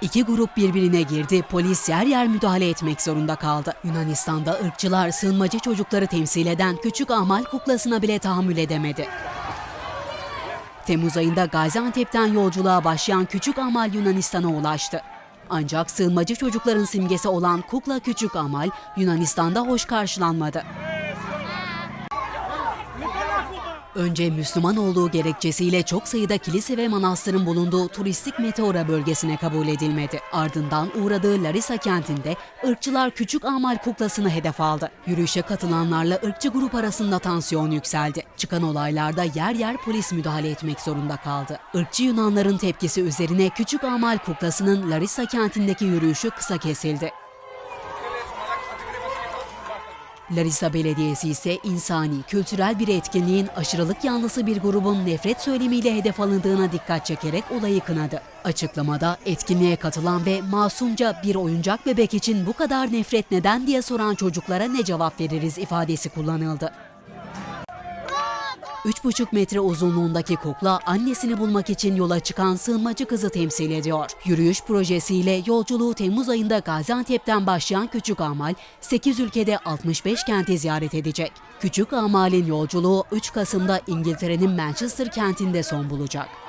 İki grup birbirine girdi, polis yer yer müdahale etmek zorunda kaldı. Yunanistan'da ırkçılar sığınmacı çocukları temsil eden küçük amal kuklasına bile tahammül edemedi. Temmuz ayında Gaziantep'ten yolculuğa başlayan Küçük Amal Yunanistan'a ulaştı. Ancak sığınmacı çocukların simgesi olan kukla Küçük Amal Yunanistan'da hoş karşılanmadı. Önce Müslüman olduğu gerekçesiyle çok sayıda kilise ve manastırın bulunduğu turistik Meteora bölgesine kabul edilmedi. Ardından uğradığı Larisa kentinde ırkçılar Küçük Amal kuklasını hedef aldı. Yürüyüşe katılanlarla ırkçı grup arasında tansiyon yükseldi. Çıkan olaylarda yer yer polis müdahale etmek zorunda kaldı. Irkçı Yunanların tepkisi üzerine Küçük Amal kuklasının Larisa kentindeki yürüyüşü kısa kesildi. Larisa Belediyesi ise insani, kültürel bir etkinliğin aşırılık yanlısı bir grubun nefret söylemiyle hedef alındığına dikkat çekerek olayı kınadı. Açıklamada etkinliğe katılan ve masumca bir oyuncak bebek için bu kadar nefret neden diye soran çocuklara ne cevap veririz ifadesi kullanıldı. 3,5 metre uzunluğundaki kukla annesini bulmak için yola çıkan sığınmacı kızı temsil ediyor. Yürüyüş projesiyle yolculuğu Temmuz ayında Gaziantep'ten başlayan Küçük Amal, 8 ülkede 65 kenti ziyaret edecek. Küçük Amal'in yolculuğu 3 Kasım'da İngiltere'nin Manchester kentinde son bulacak.